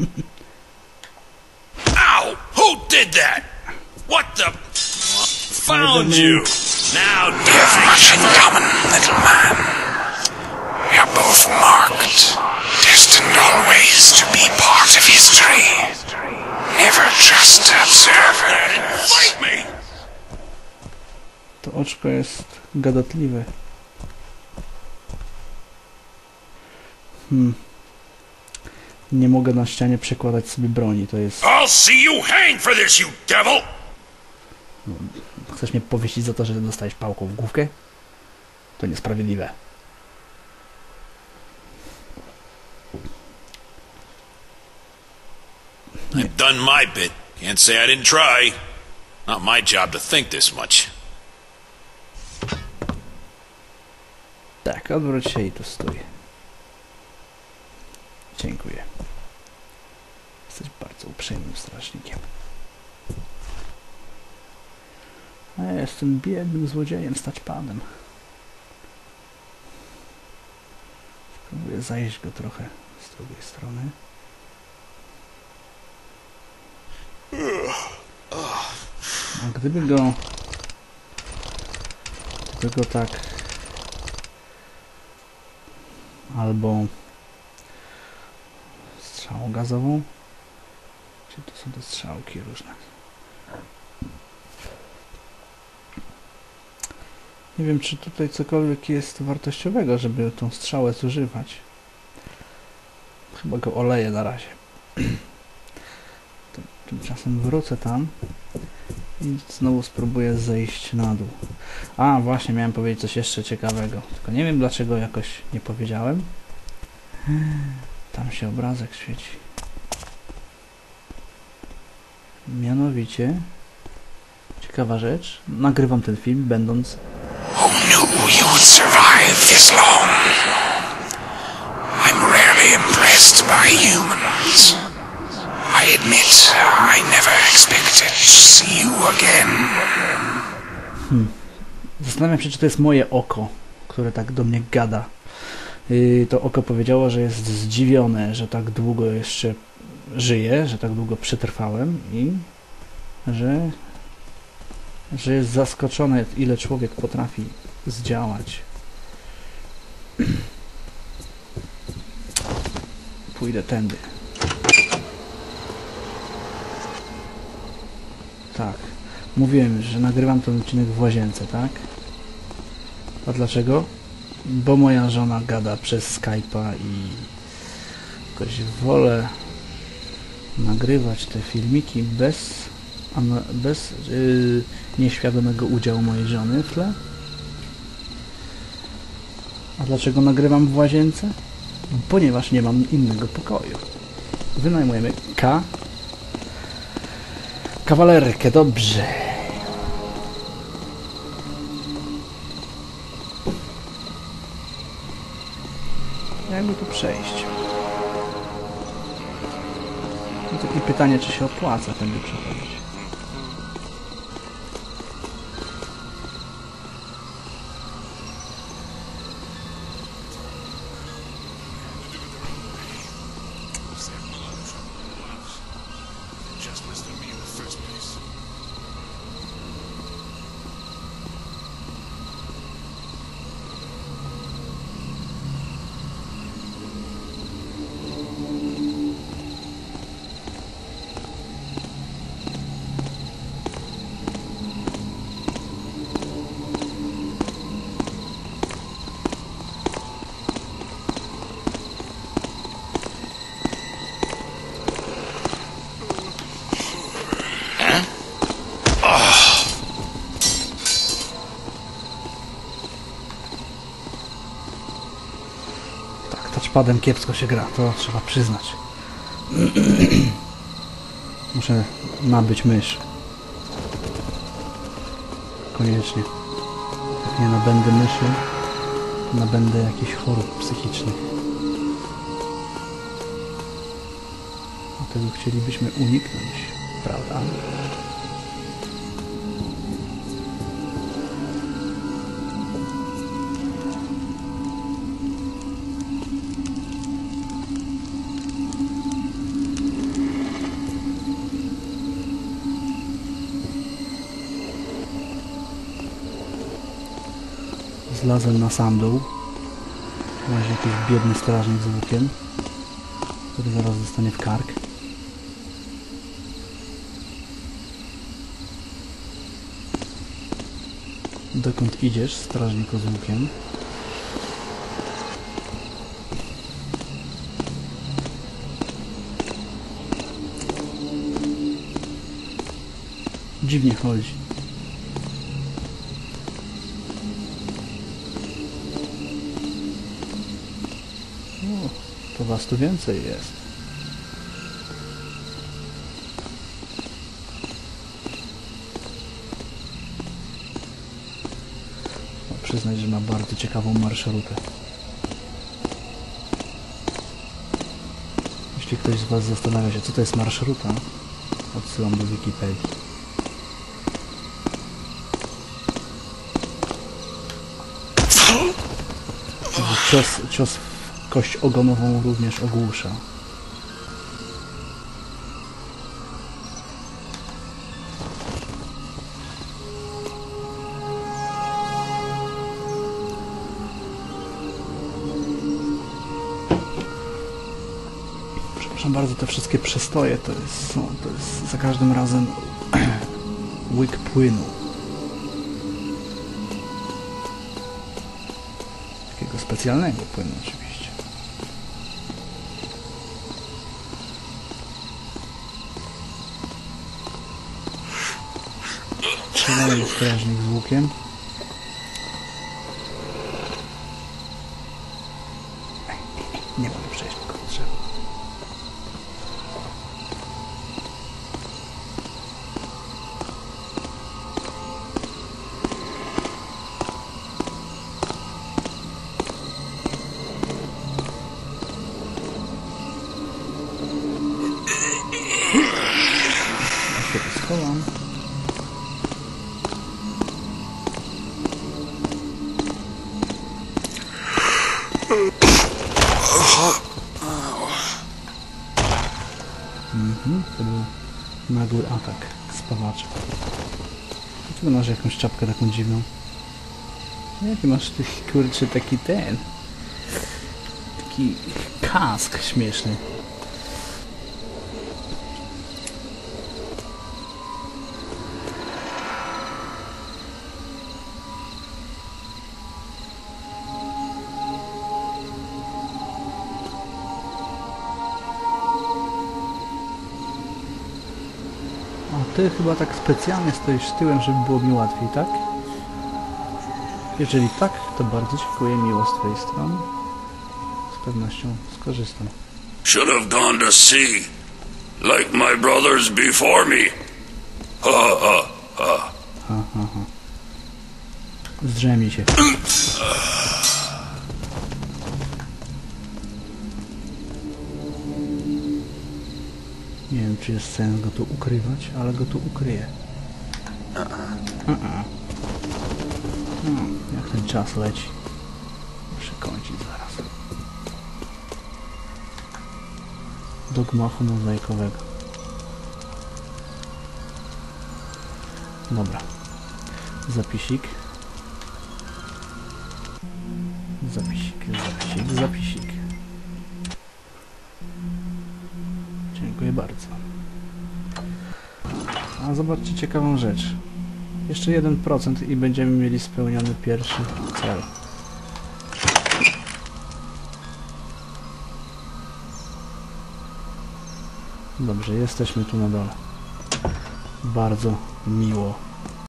Ow! Who did that? What the? Found you. Now We have much in common, little man. We are both marked, destined always to be part of history. Never just observers. fight me. To oczko jest gadatliwe. Hmm. Nie mogę na ścianie przekładać sobie broni, to jest... I'll see you hang for this, you devil! Chcesz mnie powiesić za to, że dostałeś pałką w główkę? To niesprawiedliwe. I've done my bit. Can't say I didn't try. Not my job to think this much. Tak, odwróć się i tu stój. Dziękuję. Jesteś bardzo uprzejmym strażnikiem. A ja jestem biednym złodziejem, stać panem. Spróbuję zajść go trochę z drugiej strony. A gdyby go... Gdyby go tak albo strzałą gazową. Czy to są te strzałki różne? Nie wiem, czy tutaj cokolwiek jest wartościowego, żeby tą strzałę zużywać. Chyba go oleję na razie. Tym- Tymczasem wrócę tam i znowu spróbuję zejść na dół. A, właśnie, miałem powiedzieć coś jeszcze ciekawego. Tylko nie wiem dlaczego jakoś nie powiedziałem. Tam się obrazek świeci. Mianowicie, ciekawa rzecz, nagrywam ten film będąc Who knew you would survive this long? I'm rarely impressed by humans. I admit I never expected to see you again. Zastanawiam się, czy to jest moje oko, które tak do mnie gada. Yy, to oko powiedziało, że jest zdziwione, że tak długo jeszcze żyję, że tak długo przetrwałem i że, że jest zaskoczone, ile człowiek potrafi zdziałać. Pójdę tędy. Tak. Mówiłem, że nagrywam ten odcinek w łazience, tak? A dlaczego? Bo moja żona gada przez Skype'a i jakoś wolę nagrywać te filmiki bez, bez yy, nieświadomego udziału mojej żony w tle. A dlaczego nagrywam w łazience? Ponieważ nie mam innego pokoju. Wynajmujemy K. Kawalerkę, dobrze. Jakby tu przejść? No takie pytanie, czy się opłaca tędy przechodzić. Touchpadem kiepsko się gra, to trzeba przyznać. Muszę nabyć mysz. Koniecznie. Jak nie nabędę myszy, nabędę jakichś chorób psychicznych. A tego chcielibyśmy uniknąć, prawda? Zlazłem na sam dół. Właśnie jakiś biedny strażnik z łukiem, który zaraz dostanie w kark. Dokąd idziesz, strażniku z łukiem? Dziwnie chodzi. To was tu więcej jest. No, przyznać, że ma bardzo ciekawą marszrutę. Jeśli ktoś z was zastanawia się, co to jest marszruta, odsyłam do Wikipedii. Cios, cios kość ogonową również ogłusza. Przepraszam bardzo, te wszystkie przestoje to jest, to jest za każdym razem łyk płynu. Takiego specjalnego płynu oczywiście. Kolejny strażnik z łukiem. Nie mogę przejść tylko drzewo. Ja się schowam. To był nagły atak spawacza. Dlaczego masz jakąś czapkę taką dziwną? Jaki masz ty, kurczę, taki ten... Taki kask śmieszny. Ty chyba tak specjalnie stoisz tyłem, żeby było mi łatwiej, tak? Jeżeli tak, to bardzo dziękuję, miło z twojej strony. Z pewnością skorzystam. Should have gone to sea, like my brothers before me. Ha ha ha. Ha, ha, ha. Zdrzemnij się. Czy jest sens go tu ukrywać, ale go tu ukryję. Hmm, jak ten czas leci. Muszę kończyć zaraz. Do gmachu mozaikowego. Dobra. Zapisik. Zapisik, zapisik, zapisik. Dziękuję bardzo. A zobaczcie ciekawą rzecz. Jeszcze 1% i będziemy mieli spełniony pierwszy cel. Dobrze, jesteśmy tu na dole. Bardzo miło